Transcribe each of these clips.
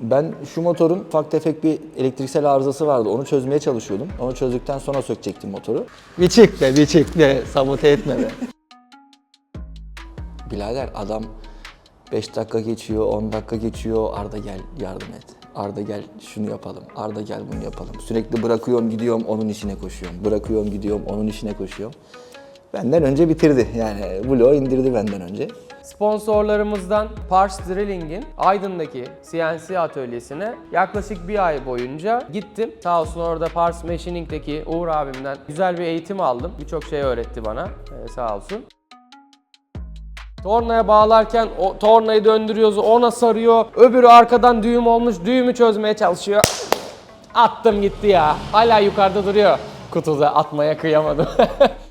Ben şu motorun ufak tefek bir elektriksel arızası vardı. Onu çözmeye çalışıyordum. Onu çözdükten sonra sökecektim motoru. Bir çık be bir çık be sabote etme be. Birader adam 5 dakika geçiyor, 10 dakika geçiyor. Arda gel yardım et. Arda gel şunu yapalım. Arda gel bunu yapalım. Sürekli bırakıyorum gidiyorum onun işine koşuyorum. Bırakıyorum gidiyorum onun işine koşuyorum. Benden önce bitirdi. Yani bloğu indirdi benden önce. Sponsorlarımızdan Pars Drilling'in Aydın'daki CNC atölyesine yaklaşık bir ay boyunca gittim. Sağ olsun orada Pars Machining'deki Uğur abimden güzel bir eğitim aldım. Birçok şey öğretti bana ee, sağ olsun. Tornaya bağlarken o tornayı döndürüyoruz, ona sarıyor. Öbürü arkadan düğüm olmuş, düğümü çözmeye çalışıyor. Attım gitti ya. Hala yukarıda duruyor. Kutuda atmaya kıyamadım.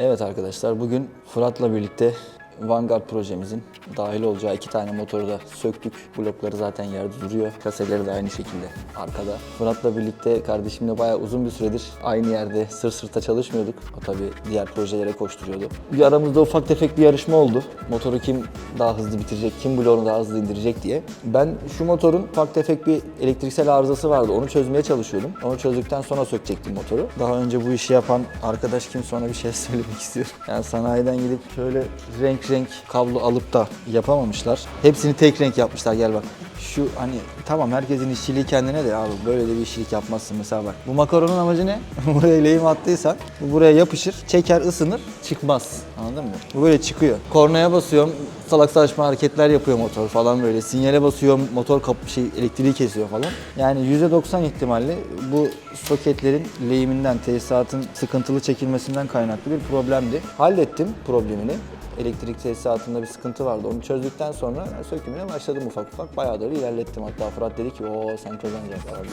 Evet arkadaşlar bugün Fırat'la birlikte Vanguard projemizin dahil olacağı iki tane motoru da söktük. Blokları zaten yerde duruyor. Kaseleri de aynı şekilde arkada. Fırat'la birlikte kardeşimle bayağı uzun bir süredir aynı yerde sır sırta çalışmıyorduk. O tabii diğer projelere koşturuyordu. Bir aramızda ufak tefek bir yarışma oldu. Motoru kim daha hızlı bitirecek, kim bloğunu daha hızlı indirecek diye. Ben şu motorun ufak tefek bir elektriksel arızası vardı. Onu çözmeye çalışıyordum. Onu çözdükten sonra sökecektim motoru. Daha önce bu işi yapan arkadaş kim sonra bir şey söylemek istiyorum. Yani sanayiden gidip şöyle renk renk kablo alıp da yapamamışlar. Hepsini tek renk yapmışlar gel bak. Şu hani tamam herkesin işçiliği kendine de abi böyle de bir işçilik yapmazsın mesela bak. Bu makaronun amacı ne? buraya lehim attıysan bu buraya yapışır, çeker, ısınır, çıkmaz. Anladın mı? Bu böyle çıkıyor. Kornaya basıyorum, salak saçma hareketler yapıyor motor falan böyle. Sinyale basıyorum, motor kap şey elektriği kesiyor falan. Yani %90 ihtimalle bu soketlerin lehiminden, tesisatın sıkıntılı çekilmesinden kaynaklı bir problemdi. Hallettim problemini elektrik tesisatında bir sıkıntı vardı. Onu çözdükten sonra sökümüne başladım ufak ufak. Bayağı da ilerlettim. Hatta Fırat dedi ki o sen çözemeyeceksin falan.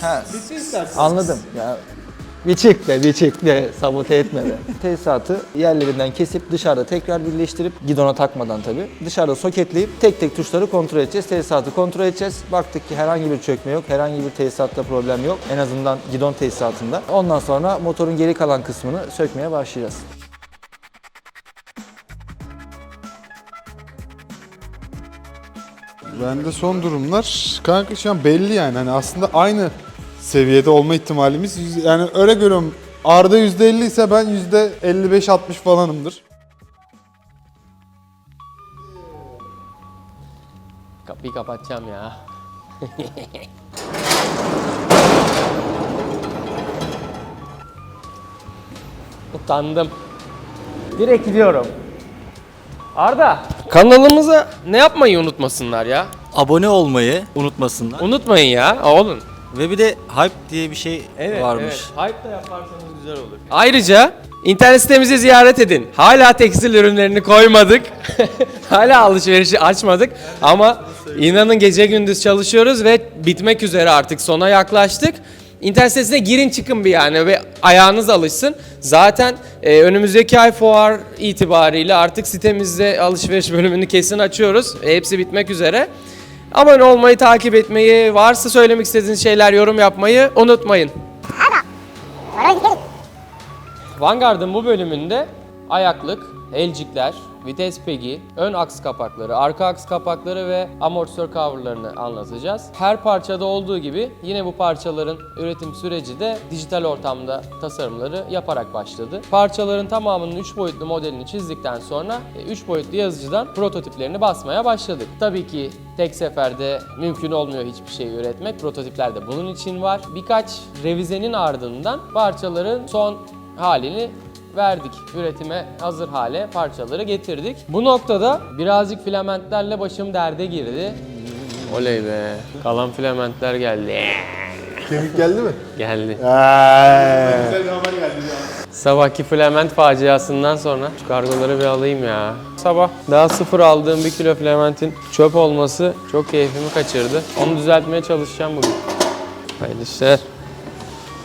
Ha, anladım. Ya Bir çık be bir çık be sabote etme be. tesisatı yerlerinden kesip dışarıda tekrar birleştirip gidona takmadan tabii. Dışarıda soketleyip tek tek tuşları kontrol edeceğiz. Tesisatı kontrol edeceğiz. Baktık ki herhangi bir çökme yok, herhangi bir tesisatta problem yok. En azından gidon tesisatında. Ondan sonra motorun geri kalan kısmını sökmeye başlayacağız. Bende son durumlar kanka şu an belli yani hani aslında aynı seviyede olma ihtimalimiz yüz- yani öyle görüyorum Arda %50 ise ben %55-60 falanımdır. Kapıyı kapatacağım ya. Utandım. Direkt gidiyorum. Arda, kanalımıza ne yapmayı unutmasınlar ya. abone olmayı unutmasınlar. Unutmayın ya, oğlum. Ve bir de hype diye bir şey varmış. Hype da yaparsanız güzel olur. Ayrıca internet sitemizi ziyaret edin. Hala tekstil ürünlerini koymadık. Hala alışverişi açmadık. Ama inanın gece gündüz çalışıyoruz ve bitmek üzere artık sona yaklaştık. İnternet sitesine girin çıkın bir yani ve ayağınız alışsın. Zaten e, önümüzdeki ay fuar itibariyle artık sitemizde alışveriş bölümünü kesin açıyoruz. E, hepsi bitmek üzere. Abone olmayı, takip etmeyi, varsa söylemek istediğiniz şeyler yorum yapmayı unutmayın. Vanguard'ın bu bölümünde ayaklık, elcikler, vites pegi, ön aks kapakları, arka aks kapakları ve amortisör coverlarını anlatacağız. Her parçada olduğu gibi yine bu parçaların üretim süreci de dijital ortamda tasarımları yaparak başladı. Parçaların tamamının 3 boyutlu modelini çizdikten sonra 3 boyutlu yazıcıdan prototiplerini basmaya başladık. Tabii ki tek seferde mümkün olmuyor hiçbir şey üretmek. Prototipler de bunun için var. Birkaç revizenin ardından parçaların son halini verdik. Üretime hazır hale parçaları getirdik. Bu noktada birazcık filamentlerle başım derde girdi. Oley be. Kalan filamentler geldi. Kemik geldi mi? Geldi. Sabahki filament faciasından sonra şu kargoları bir alayım ya. Sabah daha sıfır aldığım bir kilo filamentin çöp olması çok keyfimi kaçırdı. Onu düzeltmeye çalışacağım bugün. Hayırlı işler.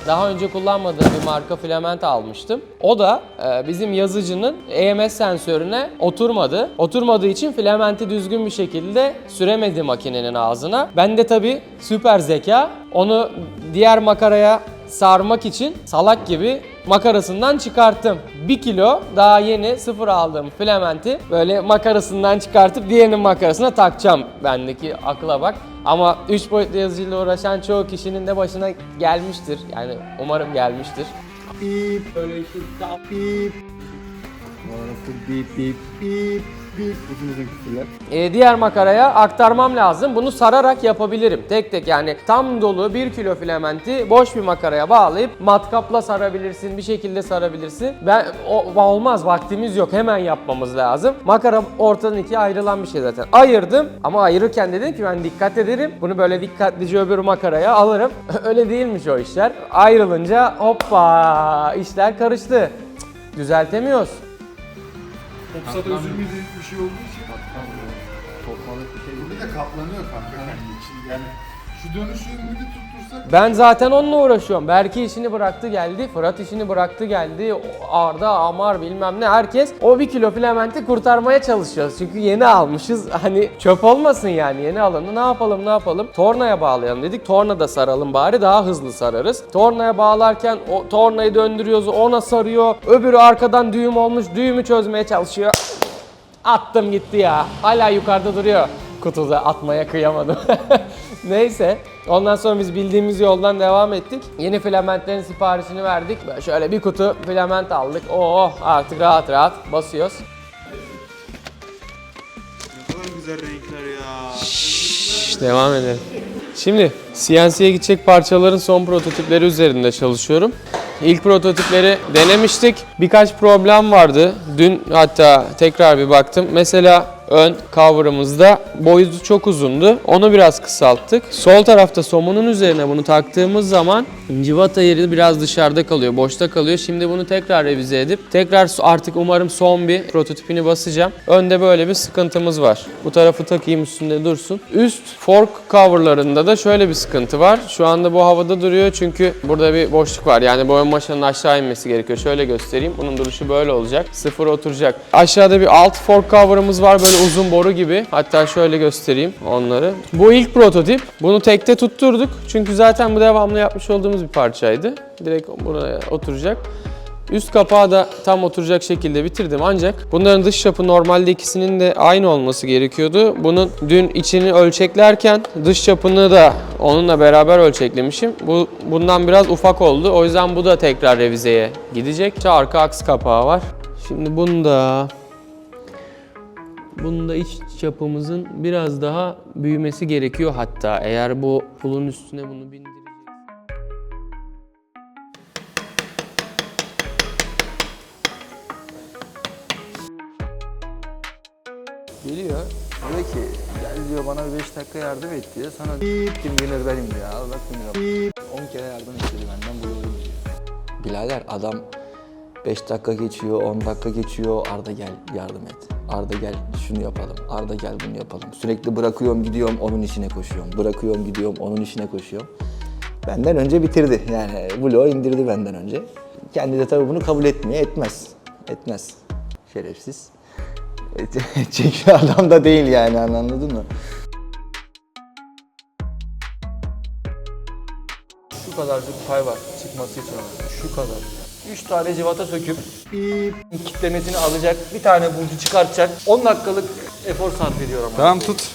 Daha önce kullanmadığım bir marka filament almıştım. O da e, bizim yazıcının EMS sensörüne oturmadı. Oturmadığı için filamenti düzgün bir şekilde süremedi makinenin ağzına. Ben de tabii süper zeka onu diğer makaraya sarmak için salak gibi makarasından çıkarttım. 1 kilo daha yeni sıfır aldığım filamenti böyle makarasından çıkartıp diğerinin makarasına takacağım. Bendeki akla bak. Ama 3 boyutlu yazıcıyla uğraşan çoğu kişinin de başına gelmiştir. Yani umarım gelmiştir. Bip. Böyle işte bip. Bip bip bip bip. Uzun uzun küfürler. Ee, diğer makaraya aktarmam lazım. Bunu sararak yapabilirim. Tek tek yani tam dolu 1 kilo filamenti boş bir makaraya bağlayıp matkapla sarabilirsin. Bir şekilde sarabilirsin. Ben o, olmaz vaktimiz yok. Hemen yapmamız lazım. Makara ortadan ikiye ayrılan bir şey zaten. Ayırdım ama ayırırken dedim ki ben dikkat ederim. Bunu böyle dikkatlice öbür makaraya alırım. Öyle değilmiş o işler. Ayrılınca hoppa işler karıştı. Cık, Düzeltemiyoruz. Kopsa da üzülmediği bir şey olduğu için. Topmalık bir şey değil. Bir de katlanıyor kanka kendi için. Yani şu bir de tuttursak. Ben zaten onunla uğraşıyorum. Berke işini bıraktı geldi, Fırat işini bıraktı geldi, Arda, Amar bilmem ne herkes o bir kilo filamenti kurtarmaya çalışıyoruz. Çünkü yeni almışız. Hani çöp olmasın yani yeni alındı. Ne yapalım ne yapalım? Tornaya bağlayalım dedik. Torna da saralım bari daha hızlı sararız. Tornaya bağlarken o tornayı döndürüyoruz ona sarıyor. Öbürü arkadan düğüm olmuş düğümü çözmeye çalışıyor. Attım gitti ya. Hala yukarıda duruyor. Kutuda atmaya kıyamadım. Neyse. Ondan sonra biz bildiğimiz yoldan devam ettik. Yeni filamentlerin siparişini verdik. Böyle şöyle bir kutu filament aldık. Oo artık rahat rahat basıyoruz. Ne kadar güzel renkler ya. Şş, devam edelim. Şimdi CNC'ye gidecek parçaların son prototipleri üzerinde çalışıyorum. İlk prototipleri denemiştik. Birkaç problem vardı. Dün hatta tekrar bir baktım. Mesela ön cover'ımızda boyutu çok uzundu. Onu biraz kısalttık. Sol tarafta somunun üzerine bunu taktığımız zaman civata yeri biraz dışarıda kalıyor, boşta kalıyor. Şimdi bunu tekrar revize edip tekrar artık umarım son bir prototipini basacağım. Önde böyle bir sıkıntımız var. Bu tarafı takayım üstünde dursun. Üst fork coverlarında da şöyle bir sıkıntı var. Şu anda bu havada duruyor çünkü burada bir boşluk var. Yani boya maşanın aşağı inmesi gerekiyor. Şöyle göstereyim. Bunun duruşu böyle olacak. Sıfır oturacak. Aşağıda bir alt fork cover'ımız var. Böyle uzun boru gibi. Hatta şöyle göstereyim onları. Bu ilk prototip. Bunu tekte tutturduk. Çünkü zaten bu devamlı yapmış olduğumuz bir parçaydı. Direkt buraya oturacak. Üst kapağı da tam oturacak şekilde bitirdim ancak bunların dış çapı normalde ikisinin de aynı olması gerekiyordu. Bunun dün içini ölçeklerken dış çapını da onunla beraber ölçeklemişim. Bu bundan biraz ufak oldu. O yüzden bu da tekrar revizeye gidecek. İşte arka aks kapağı var. Şimdi bunda Bunda iç çapımızın biraz daha büyümesi gerekiyor hatta eğer bu pulun üstüne bunu bindireceksek. Geliyor. Diyor ki gel diyor bana bir 5 dakika yardım et diyor. Sana kim gelir benim diyor. Al bak lira. 10 kere yardım istedi benden bu yolu diyor. Birader adam 5 dakika geçiyor, 10 dakika geçiyor. Arda gel yardım et. Arda gel şunu yapalım. Arda gel bunu yapalım. Sürekli bırakıyorum gidiyorum onun işine koşuyorum. Bırakıyorum gidiyorum onun işine koşuyorum. Benden önce bitirdi. Yani bloğu indirdi benden önce. Kendi de tabii bunu kabul etmiyor. Etmez. Etmez. Şerefsiz. Çekiyor adam da değil yani anladın mı? Şu kadarcık pay var çıkması için. Şu kadar. 3 tane civata söküp bip kitlemesini alacak, bir tane burcu çıkartacak. 10 dakikalık efor sarf ediyor ama. Tamam tut.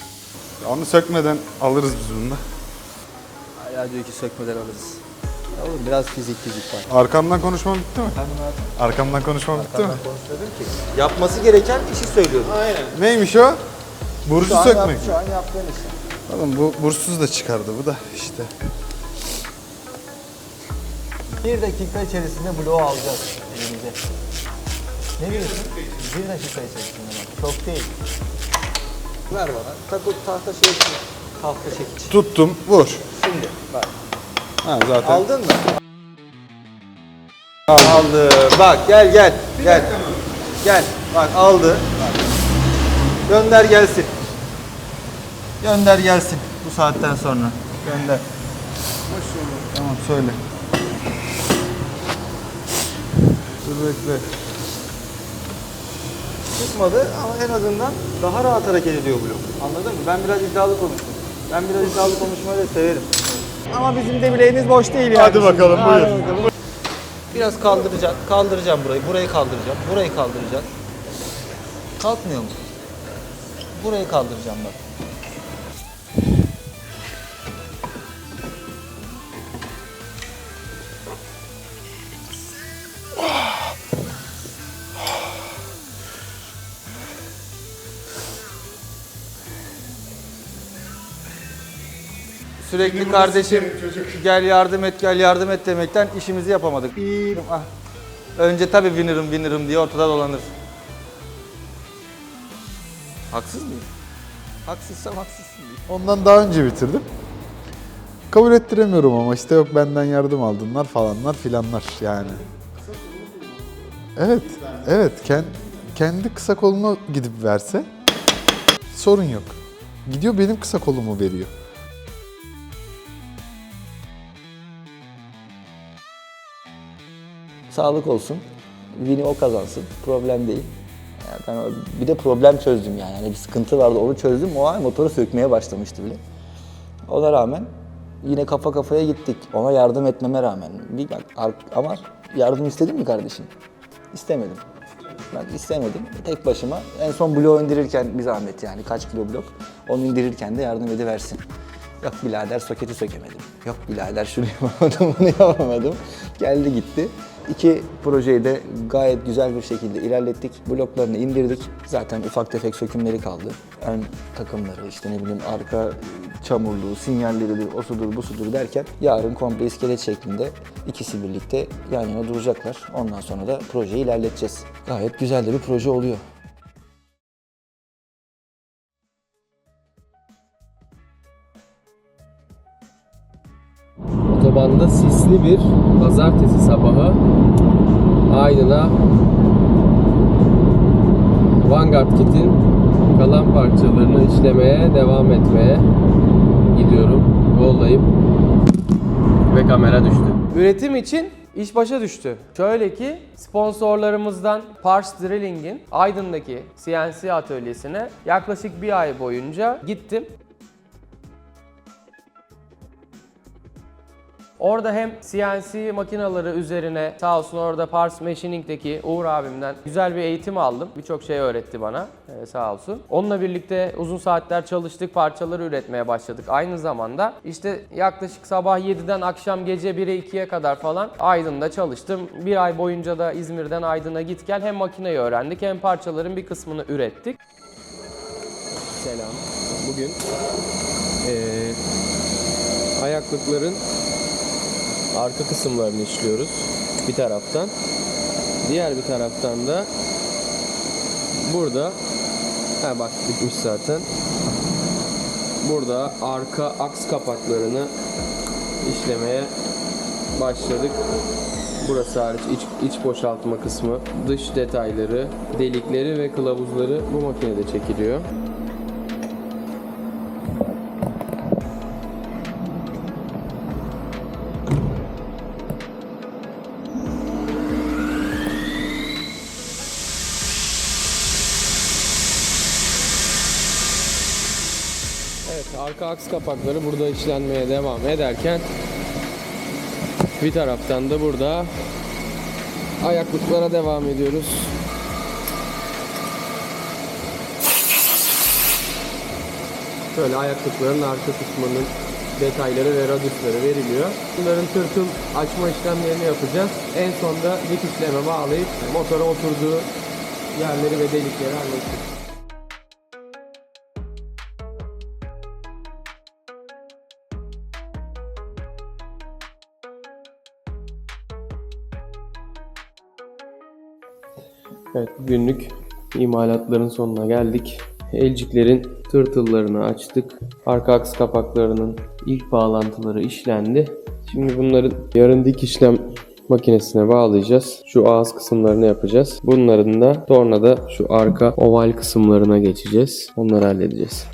Onu sökmeden alırız biz bunu da. Hala diyor ki sökmeden alırız. Oğlum biraz fizik fizik var. Arkamdan konuşmam bitti mi? Arkamdan konuşmam bitti mi? Konuşuyordum ki. Yapması gereken işi söylüyordum. Neymiş o? Burcu an, sökmek. yap, şu an yaptığın iş. Oğlum bu bursuz da çıkardı bu da işte. Bir dakika içerisinde bloğu alacağız elimize. Ne diyorsun? Bir dakika içerisinde bak. Çok değil. Ver bana. Takıl tahta şey tahta çekiç. Tuttum, vur. Şimdi bak. Ha zaten. Aldın mı? Aldı. Bak gel gel. Gel. Gel. Bak aldı. Bak. Gönder gelsin. Gönder gelsin bu saatten sonra. Gönder. Tamam söyle. Dur bekle. Tutmadı ama en azından daha rahat hareket ediyor blok. Anladın mı? Ben biraz iddialı konuştum. Ben biraz iddialı konuşmayı da severim. Ama bizim de bileğimiz boş değil yani. Hadi bakalım, Hadi buyur. bakalım. Biraz kaldıracaksın. Kaldıracağım burayı. Burayı kaldıracağım. Burayı kaldıracağım. Kalkmıyor mu? Burayı kaldıracağım bak. Sürekli kardeşim gel yardım et gel yardım et demekten işimizi yapamadık. Ah. Önce tabii winner'ım winner'ım diye ortada dolanır. Haksız mıyım? Haksızsam haksızsın diye. Ondan daha önce bitirdim. Kabul ettiremiyorum ama işte yok benden yardım aldınlar falanlar filanlar yani. Evet, evet. Ken, kendi kısa kolunu gidip verse sorun yok. Gidiyor benim kısa kolumu veriyor. Sağlık olsun. Vini o kazansın. Problem değil. Yani bir de problem çözdüm yani. yani. Bir sıkıntı vardı onu çözdüm. O an motoru sökmeye başlamıştı bile. Ona rağmen yine kafa kafaya gittik. Ona yardım etmeme rağmen. Bir ama yardım istedin mi kardeşim? İstemedim. Ben istemedim. Tek başıma en son bloğu indirirken bir zahmet yani kaç kilo blok. Onu indirirken de yardım ediversin. Yok birader soketi sökemedim. Yok birader şunu yapamadım, bunu yapamadım. Geldi gitti. İki projeyi de gayet güzel bir şekilde ilerlettik. Bloklarını indirdik. Zaten ufak tefek sökümleri kaldı. Ön takımları, işte ne bileyim arka çamurluğu, sinyalleridir, o sudur, bu sudur derken yarın komple iskelet şeklinde ikisi birlikte yan yana duracaklar. Ondan sonra da projeyi ilerleteceğiz. Gayet güzel de bir proje oluyor. Otobanda sisli bir pazartesi sabahı Aydın'a Vanguard Kit'in kalan parçalarını işlemeye devam etmeye gidiyorum. Yoldayım. Ve kamera düştü. Üretim için iş başa düştü. Şöyle ki sponsorlarımızdan Pars Drilling'in Aydın'daki CNC atölyesine yaklaşık bir ay boyunca gittim. Orada hem CNC makinaları üzerine sağ olsun orada Pars Machining'deki Uğur abimden güzel bir eğitim aldım. Birçok şey öğretti bana ee, sağ olsun. Onunla birlikte uzun saatler çalıştık, parçaları üretmeye başladık. Aynı zamanda işte yaklaşık sabah 7'den akşam gece 1'e 2'ye kadar falan Aydın'da çalıştım. Bir ay boyunca da İzmir'den Aydın'a git gel hem makineyi öğrendik hem parçaların bir kısmını ürettik. Selam. Bugün eee ayaklıkların arka kısımlarını işliyoruz bir taraftan. Diğer bir taraftan da burada ha bak bitmiş zaten. Burada arka aks kapaklarını işlemeye başladık. Burası hariç iç, iç boşaltma kısmı, dış detayları, delikleri ve kılavuzları bu makinede çekiliyor. Arka aks kapakları burada işlenmeye devam ederken bir taraftan da burada ayaklıklara devam ediyoruz. Şöyle ayaklıkların arka kısmının detayları ve radyusları veriliyor. Bunların tırtıl açma işlemlerini yapacağız. En sonda dikişleme bağlayıp motora oturduğu yerleri ve delikleri halledeceğiz. Evet, günlük imalatların sonuna geldik. Elciklerin tırtıllarını açtık. Arka aks kapaklarının ilk bağlantıları işlendi. Şimdi bunların yarın dik işlem makinesine bağlayacağız. Şu ağız kısımlarını yapacağız. Bunların da sonra da şu arka oval kısımlarına geçeceğiz. Onları halledeceğiz.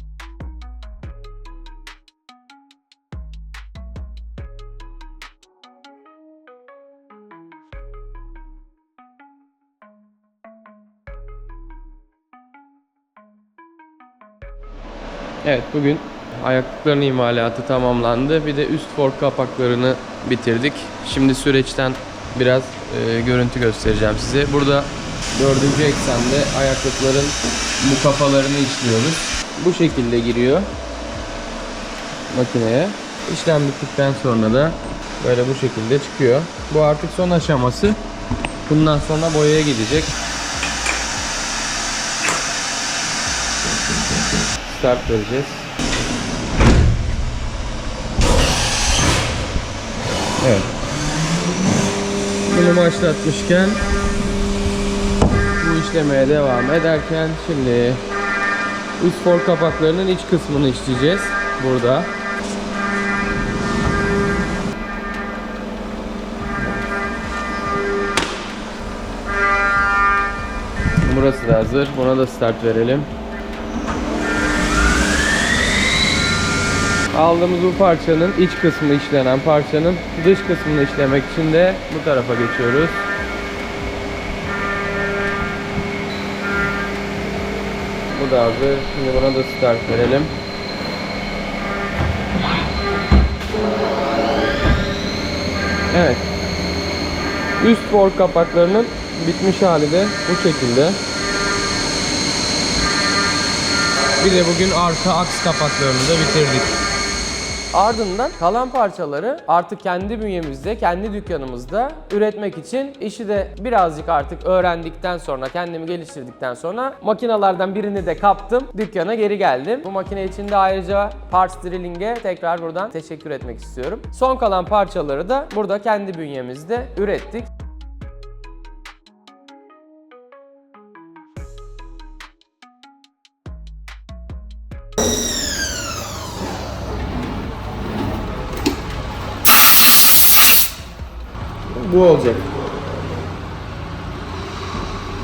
Evet bugün ayaklıkların imalatı tamamlandı. Bir de üst fork kapaklarını bitirdik. Şimdi süreçten biraz e, görüntü göstereceğim size. Burada dördüncü eksende ayaklıkların bu kafalarını işliyoruz. Bu şekilde giriyor makineye. İşlem bittikten sonra da böyle bu şekilde çıkıyor. Bu artık son aşaması. Bundan sonra boyaya gidecek. Start vereceğiz. Evet. Bunu başlatmışken bu işlemeye devam ederken şimdi üst for kapaklarının iç kısmını işleyeceğiz burada. Burası da hazır. Buna da start verelim. Aldığımız bu parçanın iç kısmı işlenen parçanın dış kısmını işlemek için de bu tarafa geçiyoruz. Bu da hazır. Şimdi buna da start verelim. Evet. Üst fork kapaklarının bitmiş hali de bu şekilde. Bir de bugün arka aks kapaklarını da bitirdik. Ardından kalan parçaları artık kendi bünyemizde, kendi dükkanımızda üretmek için işi de birazcık artık öğrendikten sonra, kendimi geliştirdikten sonra makinalardan birini de kaptım. Dükkana geri geldim. Bu makine için de ayrıca Parts Drilling'e tekrar buradan teşekkür etmek istiyorum. Son kalan parçaları da burada kendi bünyemizde ürettik. Bu olacak.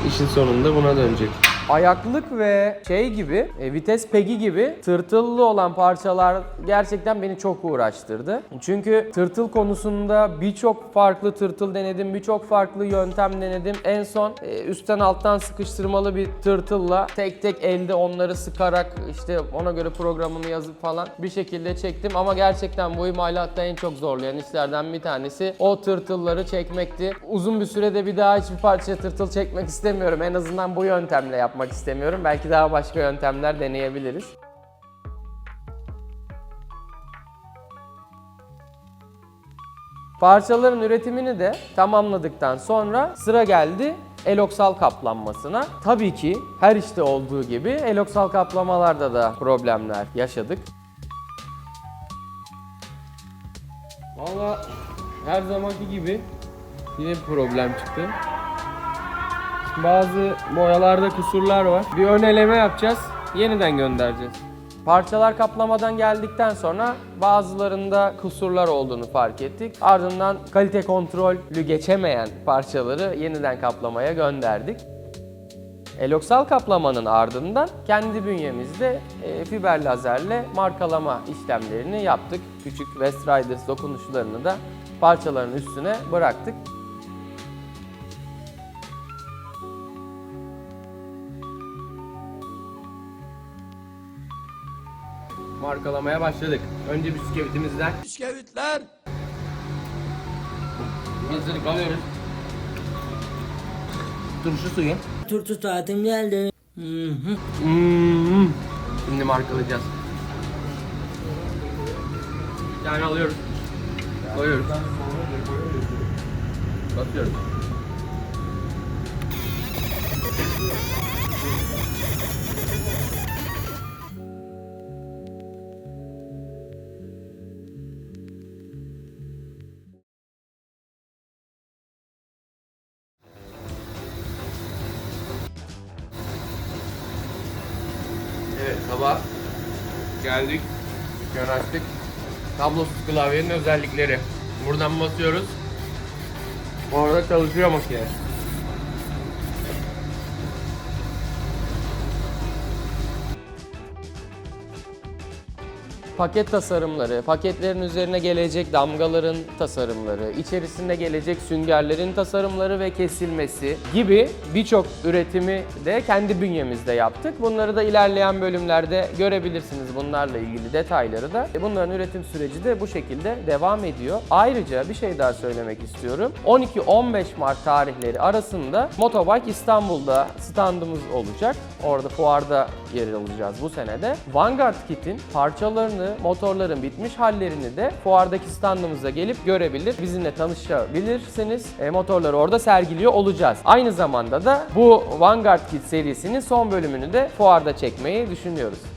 İşin sonunda buna dönecek. Ayaklık ve şey gibi, e, vites pegi gibi tırtıllı olan parçalar gerçekten beni çok uğraştırdı. Çünkü tırtıl konusunda birçok farklı tırtıl denedim, birçok farklı yöntem denedim. En son e, üstten alttan sıkıştırmalı bir tırtılla tek tek elde onları sıkarak işte ona göre programını yazıp falan bir şekilde çektim. Ama gerçekten bu imalatta en çok zorlayan işlerden bir tanesi o tırtılları çekmekti. Uzun bir sürede bir daha hiçbir parçaya tırtıl çekmek istemiyorum. En azından bu yöntemle yapmak istemiyorum. Belki daha başka yöntemler deneyebiliriz. Parçaların üretimini de tamamladıktan sonra sıra geldi eloksal kaplanmasına. Tabii ki her işte olduğu gibi eloksal kaplamalarda da problemler yaşadık. Valla her zamanki gibi yine bir problem çıktı. Bazı boyalarda kusurlar var. Bir ön eleme yapacağız. Yeniden göndereceğiz. Parçalar kaplamadan geldikten sonra bazılarında kusurlar olduğunu fark ettik. Ardından kalite kontrolü geçemeyen parçaları yeniden kaplamaya gönderdik. Eloksal kaplamanın ardından kendi bünyemizde e, fiber lazerle markalama işlemlerini yaptık. Küçük West Riders dokunuşlarını da parçaların üstüne bıraktık. Markalamaya başladık. Önce bisküvitimizden. Bisküvitler! Bisküvit alıyoruz. Turşu suyu. Turtu tatim geldi. Hmm. Şimdi markalayacağız. Bir tane alıyoruz. Koyuyoruz. Basıyoruz. Evet sabah geldik. Dükkanı açtık. Kablosuz klavyenin özellikleri. Buradan basıyoruz. Orada çalışıyor makine. Paket tasarımları, paketlerin üzerine gelecek damgaların tasarımları, içerisinde gelecek süngerlerin tasarımları ve kesilmesi gibi birçok üretimi de kendi bünyemizde yaptık. Bunları da ilerleyen bölümlerde görebilirsiniz bunlarla ilgili detayları da. E, Bunların üretim süreci de bu şekilde devam ediyor. Ayrıca bir şey daha söylemek istiyorum. 12-15 Mart tarihleri arasında Motobike İstanbul'da standımız olacak. Orada fuarda yer alacağız bu senede. Vanguard Kit'in parçalarını, motorların bitmiş hallerini de fuardaki standımıza gelip görebilir, bizimle tanışabilirsiniz. E, motorları orada sergiliyor olacağız. Aynı zamanda da bu Vanguard Kit serisinin son bölümünü de fuarda çekmeyi düşünüyoruz.